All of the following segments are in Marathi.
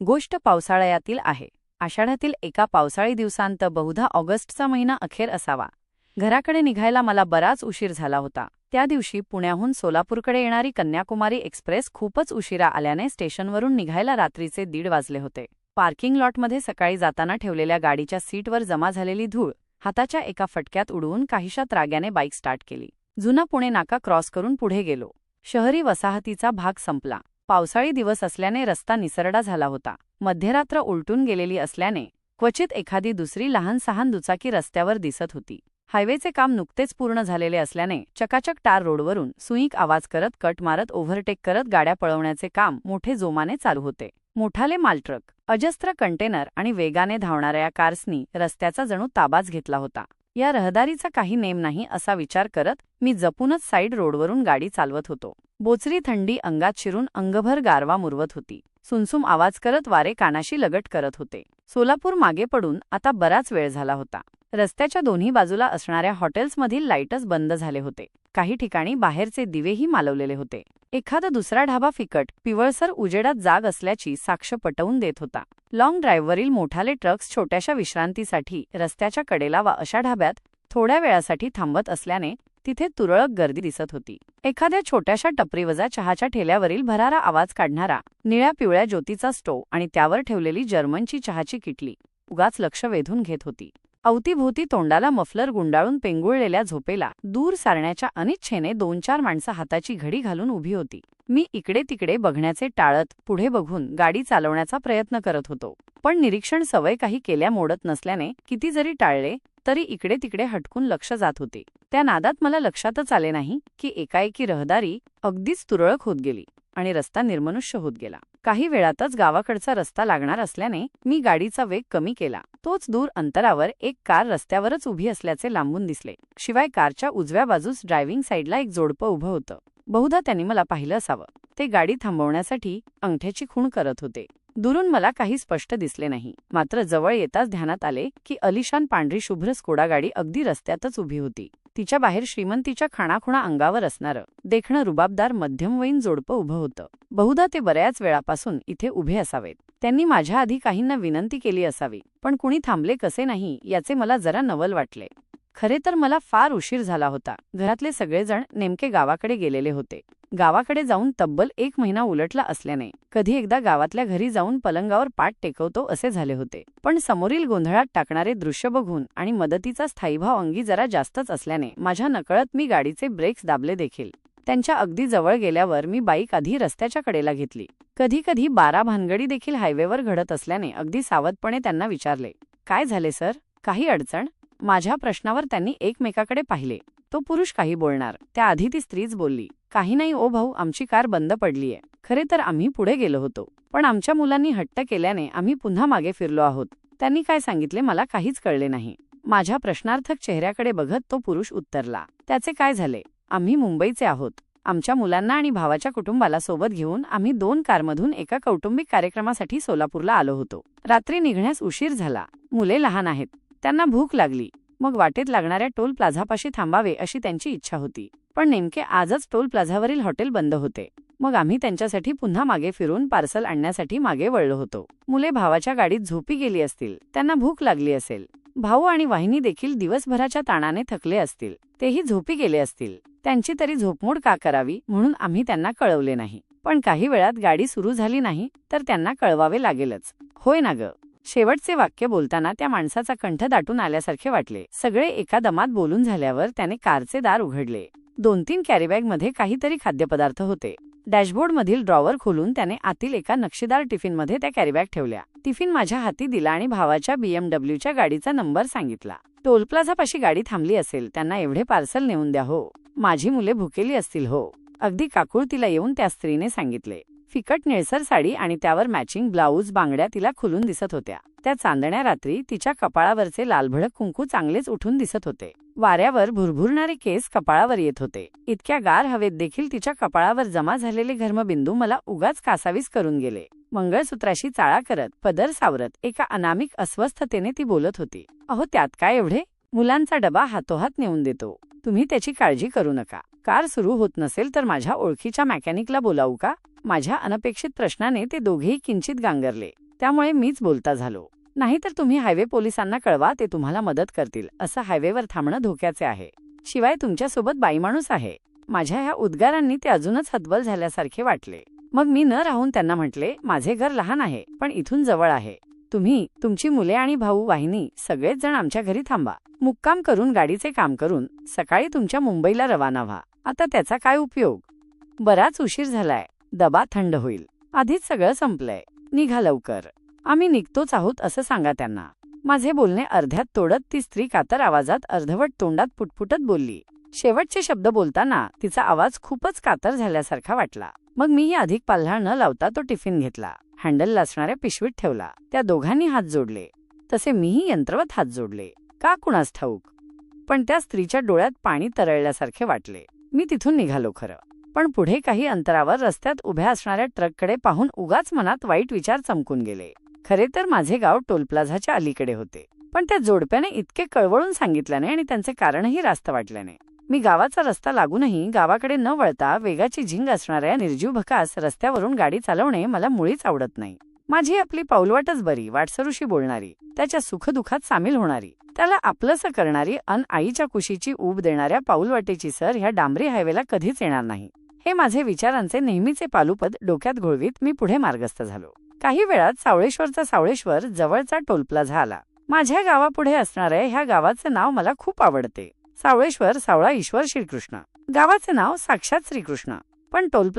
गोष्ट पावसाळ्यातील आहे. आषाढातील एका पावसाळी दिवसांत बहुधा ऑगस्टचा महिना अखेर असावा. घराकडे निघायला मला बराच उशीर झाला होता. त्या दिवशी पुण्याहून सोलापूरकडे येणारी कन्याकुमारी एक्सप्रेस खूपच उशिरा आल्याने स्टेशनवरून निघायला रात्रीचे दीड वाजले होते. पार्किंग लॉटमध्ये सकाळी जाताना ठेवलेल्या गाडीच्या सीटवर जमा झालेली धूळ हाताच्या एका फटक्यात उडवून काहीशा त्राग्याने बाईक स्टार्ट केली. जुना पुणे नाका क्रॉस करून पुढे गेलो. शहरी वसाहतीचा भाग संपला. पावसाळी दिवस असल्याने रस्ता निसरडा झाला होता. मध्यरात्र उलटून गेलेली असल्याने क्वचित एखादी दुसरी लहान सहान दुचाकी रस्त्यावर दिसत होती. हायवेचे काम नुकतेच पूर्ण झालेले असल्याने चकाचक टार रोडवरून सुईक आवाज करत कट मारत ओव्हरटेक करत गाड्या पळवण्याचे काम मोठे जोमाने चालू होते. मोठाले मालट्रक अजस्त्र कंटेनर आणि वेगाने धावणाऱ्या कार्सनी रस्त्याचा जणू ताबाच घेतला होता. या रहदारीचा काही नेम नाही असा विचार करत मी जपूनच साईड रोडवरून गाडी चालवत होतो. बोचरी थंडी अंगात शिरून अंगभर गारवा मुरवत होती. सुमसुम आवाज करत वारे कानाशी लगट करत होते. सोलापूर मागे पडून आता बराच वेळ झाला होता. रस्त्याच्या दोन्ही बाजूला असणाऱ्या हॉटेल्समधील लाईटच बंद झाले होते. काही ठिकाणी बाहेरचे दिवेही मालवलेले होते. एखादा दुसरा ढाबा फिकट पिवळसर उजेडात जाग असल्याची साक्ष पटवून देत होता. लाँग ड्राईव्हवरील मोठाले ट्रक्स छोट्याशा विश्रांतीसाठी रस्त्याच्या कडेला वा अशा ढाब्यात थोड्या वेळासाठी थांबत असल्याने तिथे तुरळक गर्दी दिसत होती. एखाद्या छोट्याशा टपरीवजा चहाच्या ठेल्यावरील भरारा आवाज काढणारा निळ्या पिवळ्या ज्योतीचा स्टो आणि त्यावर ठेवलेली जर्मनची चहाची किटली उगाच लक्ष वेधून घेत होती. अवतीभोवती तोंडाला मफलर गुंडाळून पेंगुळलेल्या झोपेला दूर सारण्याच्या अनिच्छेने दोन चार माणसं हाताची घडी घालून उभी होती. मी इकडे तिकडे बघण्याचे टाळत पुढे बघून गाडी चालवण्याचा प्रयत्न करत होतो. पण निरीक्षण सवय काही केल्या मोडत नसल्याने किती जरी टाळले तरी इकडे तिकडे हटकून लक्ष जात होते. त्या नादात मला लक्षातच आले नाही की एकाएकी रहदारी अगदीच तुरळक होत गेली. आणि रस्ता निर्मनुष्य होत गेला. काही वेळातच गावाकडचा रस्ता लागणार असल्याने मी गाडीचा वेग कमी केला. तोच दूर अंतरावर एक कार रस्त्यावरच उभी असल्याचे लांबून दिसले. शिवाय कारच्या उजव्या बाजूस ड्रायव्हिंग साईडला एक जोडपं उभं होतं. बहुधा त्यांनी मला पाहिलं असावं. ते गाडी थांबवण्यासाठी अंगठ्याची खूण करत होते. दुरून मला काही स्पष्ट दिसले नाही. मात्र जवळ येताच ध्यानात आले की अलिशान पांढरी शुभ्र स्कोडा गाडी अगदी रस्त्यातच उभी होती. तिच्या बाहेर श्रीमंतीच्या खाणाखुणा अंगावर असणारं देखणं रुबाबदार मध्यमवयीन जोडपं उभं होतं. बहुधा ते बऱ्याच वेळापासून इथे उभे असावेत. त्यांनी माझ्या आधी काहींना विनंती केली असावी पण कुणी थांबले कसे नाही याचे मला जरा नवल वाटले. खरे तर मला फार उशीर झाला होता. घरातले सगळेजण नेमके गावाकडे गेलेले होते. गावाकडे जाऊन तब्बल एक महिना उलटला असल्याने कधी एकदा गावातल्या घरी जाऊन पलंगावर पाठ टेकवतो असे झाले होते. पण समोरील गोंधळात टाकणारे दृश्य बघून आणि मदतीचा स्थायीभाव अंगी जरा जास्तच असल्याने माझ्या नकळत मी गाडीचे ब्रेक्स दाबले देखील. त्यांच्या अगदी जवळ गेल्यावर मी बाईक आधी रस्त्याच्या कडेला घेतली. कधी कधी बारा भानगडी देखील हायवेवर घडत असल्याने अगदी सावधपणे त्यांना विचारले काय झाले सर? काही अडचण? माझ्या प्रश्नावर त्यांनी एकमेकाकडे पाहिले. तो पुरुष काही बोलणार. त्याआधी ती स्त्रीच बोलली काही नाही ओ भाऊ आमची कार बंद पडलीये. खरे तर आम्ही पुढे गेलो होतो. पण आमच्या मुलांनी हट्ट केल्याने आम्ही पुन्हा मागे फिरलो आहोत. त्यांनी काय सांगितले मला काहीच कळले नाही. माझ्या प्रश्नार्थक चेहऱ्याकडे बघत तो पुरुष उत्तरला त्याचे काय झाले? आम्ही मुंबईचे आहोत. आमच्या मुलांना आणि भावाच्या कुटुंबाला सोबत घेऊन आम्ही दोन कारमधून एका कौटुंबिक कार्यक्रमासाठी सोलापूरला आलो होतो. रात्री निघण्यास उशीर झाला. मुले लहान आहेत. त्यांना भूक लागली. मग वाटेत लागणाऱ्या टोल प्लाझापाशी थांबावे अशी त्यांची इच्छा होती. पण नेमके आजच टोल प्लाझावरील हॉटेल बंद होते. मग आम्ही त्यांच्यासाठी पुन्हा मागे फिरून पार्सल आणण्यासाठी मागे वळलो होतो. मुले भावाच्या गाडीत झोपी गेली असतील. त्यांना भूक लागली असेल. भाऊ आणि वाहिनी देखील दिवसभराच्या ताणाने थकले असतील. तेही झोपी गेले असतील. त्यांची तरी झोपमोड का करावी म्हणून आम्ही त्यांना कळवले नाही. पण काही वेळात गाडी सुरू झाली नाही तर त्यांना कळवावे लागेलच. होय ना ग? शेवटचे वाक्य बोलताना त्या माणसाचा कंठ दाटून आल्यासारखे वाटले. सगळे एका दमात बोलून झाल्यावर त्याने कारचे दार उघडले. दोन तीन कॅरीबॅगमध्ये काहीतरी खाद्यपदार्थ होते. डॅशबोर्डमधील ड्रॉवर खोलून त्याने आतील एका नक्षीदार टिफिनमध्ये त्या कॅरीबॅग ठेवल्या. टिफिन माझ्या हाती दिला आणि भावाच्या बीएमडब्ल्यूच्या गाडीचा नंबर सांगितला. टोल प्लाझापाशी गाडी थांबली असेल त्यांना एवढे पार्सल नेऊन द्या हो. माझी मुले भुकेली असतील हो. अगदी काकुळतीला येऊन त्या स्त्रीने सांगितले. फिकट निळसर साडी आणि त्यावर मॅचिंग ब्लाऊज बांगड्या तिला खुलून दिसत होत्या. त्या चांदण्या रात्री तिच्या कपाळावरचे लालभडक कुंकू चांगलेच उठून दिसत होते. वाऱ्यावर भुरभुरणारे केस कपाळावर येत होते. इतक्या गार हवेत देखील तिच्या कपाळावर जमा झालेले घर्मबिंदू मला उगाच कासावीस करून गेले. मंगळसूत्राशी चाळा करत पदर सावरत एका अनामिक अस्वस्थतेने ती बोलत होती. अहो त्यात काय एवढे? मुलांचा डबा हातोहात नेऊन देतो. तुम्ही त्याची काळजी करू नका. कार सुरू होत नसेल तर माझ्या ओळखीच्या मॅकॅनिकला बोलावू का? माझ्या अनपेक्षित प्रश्नाने ते दोघेही किंचित गांगरले. त्यामुळे मीच बोलता झालो. नाहीतर तुम्ही हायवे पोलिसांना कळवा ते तुम्हाला मदत करतील असं हायवेवर थांबणं धोक्याचे आहे. शिवाय तुमच्यासोबत बाई माणूस आहे. माझ्या ह्या उद्गारांनी ते अजूनच हतबल झाल्यासारखे वाटले. मग मी न राहून त्यांना म्हटले माझे घर लहान आहे पण इथून जवळ आहे. तुम्ही तुमची मुले आणि भाऊ वाहिनी सगळेच जण आमच्या घरी थांबा. मुक्काम करून गाडीचे काम करून सकाळी तुमच्या मुंबईला रवाना व्हा. आता त्याचा काय उपयोग? बराच उशीर झालाय. दबा थंड होईल. आधीच सगळं संपलंय. निघा लवकर. आम्ही निघतोच आहोत असं सांगा त्यांना. माझे बोलणे अर्ध्यात तोडत ती स्त्री कातर आवाजात अर्धवट तोंडात पुटपुटत बोलली. शेवटचे शब्द बोलताना तिचा आवाज खूपच कातर झाल्यासारखा वाटला. मग मीही अधिक पाल्हा न लावता तो टिफिन घेतला. हँडल लासणाऱ्या पिशवीत ठेवला. त्या दोघांनी हात जोडले. तसे मीही यंत्रवत हात जोडले. का कुणास ठाऊक? पण त्या स्त्रीच्या डोळ्यात पाणी तरळल्यासारखे वाटले. मी तिथून निघालो खरं. पण पुढे काही अंतरावर रस्त्यात उभ्या असणाऱ्या ट्रककडे पाहून उगाच मनात वाईट विचार चमकून गेले. खरे तर माझे गाव टोल प्लाझाच्या अलीकडे होते. पण त्या जोडप्याने इतके कळवळून सांगितल्याने आणि त्यांचे कारणही रास्त वाटल्याने. मी गावाचा रस्ता लागूनही गावाकडे न वळता वेगाची झिंग असणाऱ्या निर्जीव भकास रस्त्यावरून गाडी चालवणे मला मुळीच आवडत नाही. माझी आपली पाऊलवाटच बरी वाटसरूशी बोलणारी त्याच्या सुखदुखात सामील होणारी त्याला आपलंसं करणारी अन आईच्या कुशीची ऊब देणाऱ्या पाऊलवाटेची सर ह्या डांबरी हायवेला कधीच येणार नाही. हे माझे विचारांचे नेहमीचे पालुपद डोक्यात घोळवीत मी पुढे मार्गस्थ झालो. काही वेळात सावळेश्वरचा सावळेश्वर जवळचा टोल प्लाझा आला. माझ्या गावापुढे असणाऱ्या ह्या गावाचे नाव मला खूप आवडते. सावळेश्वर सावळा ईश्वर श्रीकृष्ण. गावाचे नाव साक्षात श्रीकृष्ण. पण टोल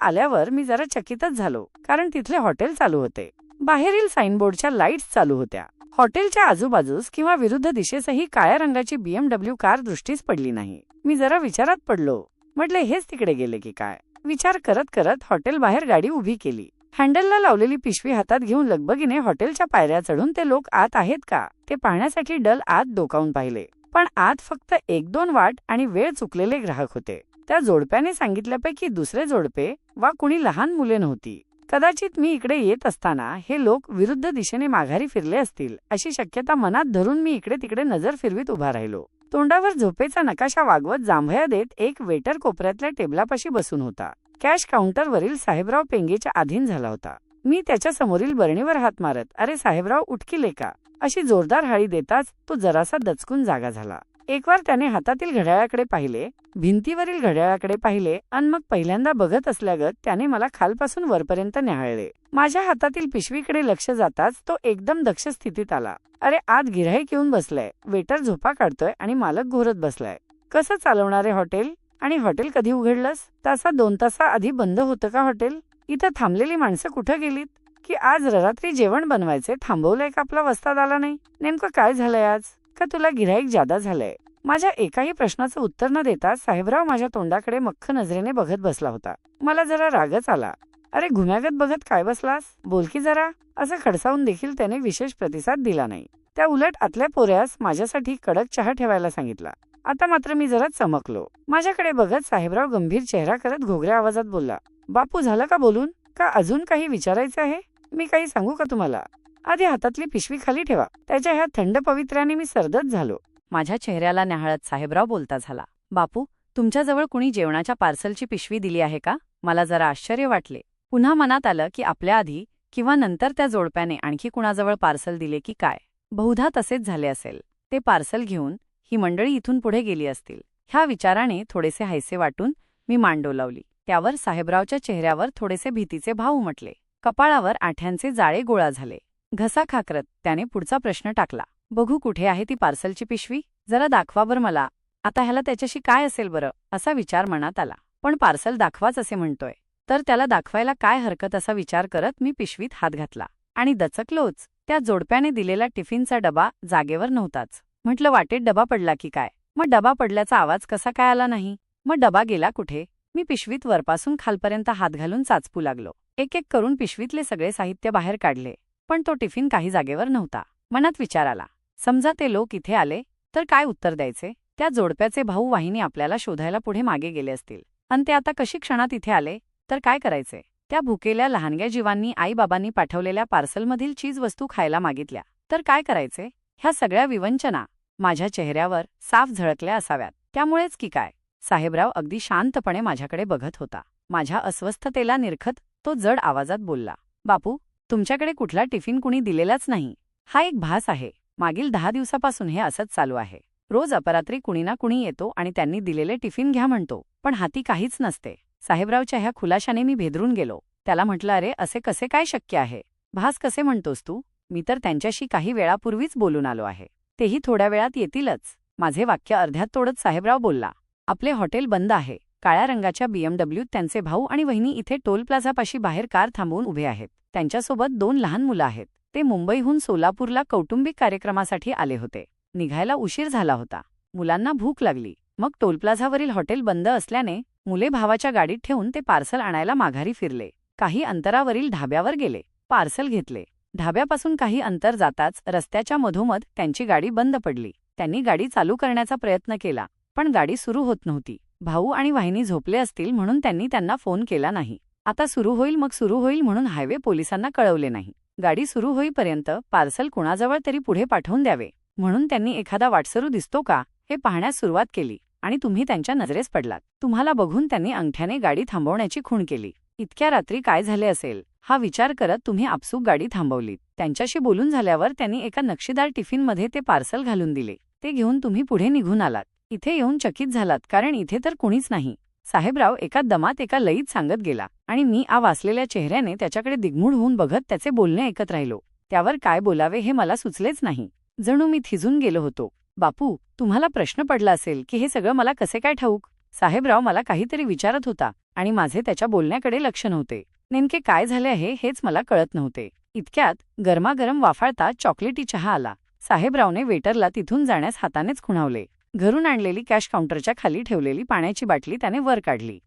आल्यावर मी जरा चकितच झालो कारण तिथले हॉटेल चालू होते. बाहेरील साईनबोर्डच्या लाईट्स चालू होत्या. हॉटेलच्या आजूबाजूस किंवा विरुद्ध दिशेसही काळ्या रंगाची बीएमडब्ल्यू कार दृष्टीस पडली नाही. मी जरा विचारात पडलो. म्हटले हेच तिकडे गेले की काय? विचार करत करत हॉटेल बाहेर गाडी उभी केली. हँडलला लावलेली पिशवी हातात घेऊन लगबगीने हॉटेलच्या पायऱ्या चढून ते लोक आत आहेत का? ते पाहण्यासाठी डल आत डोकावून पाहिले. पण आत फक्त एक दोन वाट आणि वेळ चुकलेले ग्राहक होते. त्या जोडप्याने सांगितल्यापैकी दुसरे जोडपे वा कुणी लहान मुले नव्हती. कदाचित मी इकडे येत असताना हे लोक विरुद्ध दिशेने माघारी फिरले असतील अशी शक्यता मनात धरून मी इकडे तिकडे नजर फिरवीत उभा राहिलो. तोंडावर झोपेचा नकाशा वागवत जांभया देत एक वेटर कोपऱ्यातल्या टेबलापाशी बसून होता. कॅश काउंटरवरील साहेबराव पेंगेच्या अधीन झाला होता. मी त्याच्या समोरील बरणीवर हात मारत अरे साहेबराव उठकिले का? अशी जोरदार हाळी देताच तो जरासा दचकून जागा झाला. एकवार त्याने हातातील घड्याळाकडे पाहिले भिंतीवरील घड्याळाकडे पाहिले आणि मग पहिल्यांदा बघत असल्यागत त्याने मला खालपासून वरपर्यंत न्याहाळले. माझ्या हातातील पिशवीकडे लक्ष जाताच तो एकदम दक्ष स्थितीत आला. अरे आत गिऱ्हाईक येऊन बसलाय. वेटर झोपा काढतोय आणि मालक घोरत बसलाय. कसं चालवणारे हॉटेल? आणि हॉटेल कधी उघडलंस? तासा दोन तासा आधी बंद होतं का हॉटेल? इथं थांबलेली माणसं कुठं गेलीत? की आज रात्री जेवण बनवायचे थांबवलंय का आपला वस्ताद आला नाही? नेमकं काय झालंय आज? का तुला गिऱ्हाईक जादा झालंय? माझ्या एकाही प्रश्नाचं उत्तर न देता साहेबराव माझ्या तोंडाकडे मख्ख नजरेने बघत बसला होता. मला जरा रागच आला. अरे घुम्यागत बघत काय बसलास? बोल की जरा. असं खडसावून देखील त्याने विशेष प्रतिसाद दिला नाही. त्या उलट आतल्या पोऱ्यास माझ्यासाठी कडक चहा ठेवायला सांगितला. आता मात्र मी जरा चमकलो. माझ्याकडे बघत साहेबराव गंभीर चेहरा करत घोगऱ्या आवाजात बोलला बापू झालं का बोलून? का अजून काही विचारायचं आहे? मी काही सांगू का तुम्हाला? आधी हातातली पिशवी खाली ठेवा. त्याच्या ह्या थंड पवित्र्याने मी सरदत झालो. माझ्या चेहऱ्याला न्याहाळत साहेबराव बोलता झाला बापू तुमच्याजवळ कुणी जेवणाच्या पार्सलची पिशवी दिली आहे का? मला जरा आश्चर्य वाटले. पुन्हा मनात आलं की आपल्या आधी किंवा नंतर त्या जोडप्याने आणखी कुणाजवळ पार्सल दिले की काय? बहुधा तसेच झाले असेल. ते पार्सल घेऊन ही मंडळी इथून पुढे गेली असतील. ह्या विचाराने थोडेसे हायसे वाटून मी मांडोलावली त्यावर साहेबरावच्या चेहऱ्यावर थोडेसे भीतीचे भाव उमटले. कपाळावर आठ्यांचे जाळे गोळा झाले. घसा खाकरत त्याने पुढचा प्रश्न टाकला. बघू कुठे आहे ती पार्सलची पिशवी? जरा दाखवा बरं मला. आता ह्याला त्याच्याशी काय असेल बरं? असा विचार मनात आला. पण पार्सल दाखवाच असे म्हणतोय. तर त्याला दाखवायला काय हरकत असा विचार करत मी पिशवीत हात घातला. आणि दचकलोच. त्या जोडप्याने दिलेला टिफिनचा डबा जागेवर नव्हताच. म्हटलं वाटेत डबा पडला की काय? मग डबा पडल्याचा आवाज कसा काय आला नाही? मग डबा गेला कुठे? मी पिशवीत वरपासून खालपर्यंत हात घालून चाचपू लागलो. एक एक करून पिशवीतले सगळे साहित्य बाहेर काढले पण तो टिफिन काही जागेवर नव्हता. मनात विचार आला समजा ते लोक इथे आले तर काय उत्तर द्यायचे? त्या जोडप्याचे भाऊ वाहिनी आपल्याला शोधायला पुढे मागे गेले असतील. आणि ते आता कशी क्षणात इथे आले? तर काय करायचे? त्या भुकेल्या लहानग्या जीवांनी आईबाबांनी पाठवलेल्या पार्सलमधील चीज वस्तू खायला मागितल्या. तर काय करायचे? ह्या सगळ्या विवंचना माझ्या चेहऱ्यावर साफ झळकल्या असाव्यात. त्यामुळेच की काय? साहेबराव अगदी शांतपणे माझ्याकडे बघत होता. माझ्या अस्वस्थतेला निरखत तो जड आवाजात बोलला बापू तुमच्याकडे कुठला टिफिन कुणी दिलेलाच नाही. हा एक भास आहे. मागील दहा दिवसापासून हे असंच चालू आहे. रोज अपरात्री कुणी ना कुणी येतो आणि त्यांनी दिलेले टिफिन घ्या म्हणतो पण हाती काहीच नसते. साहेबरावच्या ह्या खुलाशाने मी भेदरून गेलो. त्याला म्हटलं अरे असे कसे काय शक्य आहे? भास कसे म्हणतोस तू? मी तर त्यांच्याशी काही वेळापूर्वीच बोलून आलो आहे. तेही थोड्या वेळात येतीलच. माझे वाक्य अर्ध्यात तोडत साहेबराव बोलला. आपले हॉटेल बंद आहे. काळ्या रंगाच्या बीएमडब्ल्यूत त्यांचे भाऊ आणि वहिनी इथे टोल प्लाझापाशी बाहेर कार थांबवून उभे आहेत. त्यांच्यासोबत दोन लहान मुलं आहेत. ते मुंबईहून सोलापूरला कौटुंबिक कार्यक्रमासाठी आले होते. निघायला उशीर झाला होता. मुलांना भूक लागली. मग टोल प्लाझावरील हॉटेल बंद असल्याने मुले भावाच्या गाडीत ठेवून ते पार्सल आणायला माघारी फिरले. काही अंतरावरील ढाब्यावर गेले. पार्सल घेतले. ढाब्यापासून काही अंतर जाताच रस्त्याच्या मधोमध त्यांची गाडी बंद पडली. त्यांनी गाडी चालू करण्याचा प्रयत्न केला पण गाडी सुरू होत नव्हती. भाऊ आणि वाहिनी झोपले असतील म्हणून त्यांनी त्यांना फोन केला नाही. आता सुरू होईल मग सुरू होईल म्हणून हायवे पोलिसांना कळवले नाही. गाडी सुरू होईपर्यंत पार्सल कुणाजवळ तरी पुढे पाठवून द्यावे. म्हणून त्यांनी एखादा वाटसरू दिसतो का हे पाहण्यास सुरुवात केली आणि तुम्ही त्यांच्या नजरेस पडलात. तुम्हाला बघून त्यांनी अंगठ्याने गाडी थांबवण्याची खूण केली. इतक्या रात्री काय झाले असेल? हा विचार करत तुम्ही आपसूक गाडी थांबवलीत. त्यांच्याशी बोलून झाल्यावर त्यांनी एका नक्षीदार टिफिनमध्ये ते पार्सल घालून दिले. ते घेऊन तुम्ही पुढे निघून आलात. इथे येऊन चकित झालात कारण इथे तर कुणीच नाही. साहेबराव एका दमात एका लईत सांगत गेला आणि मी आ वाचलेल्या चेहऱ्याने त्याच्याकडे दिग्मूढ होऊन बघत त्याचे बोलणे ऐकत राहिलो. त्यावर काय बोलावे हे मला सुचलेच नाही. जणू मी थिजून गेलो होतो. बापू तुम्हाला प्रश्न पडला असेल की हे सगळं मला कसे काय ठाऊक? साहेबराव मला काहीतरी विचारत होता आणि माझे त्याच्या बोलण्याकडे लक्ष नव्हते. नेमके काय झाले आहे हेच मला कळत नव्हते. इतक्यात गरमागरम वाफाळता चॉकलेटी चहा आला. साहेबरावने वेटरला तिथून जाण्यास हातानेच खुणावले. घरून आणलेली कॅश काउंटरच्या खाली ठेवलेली पाण्याची बाटली त्याने वर काढली.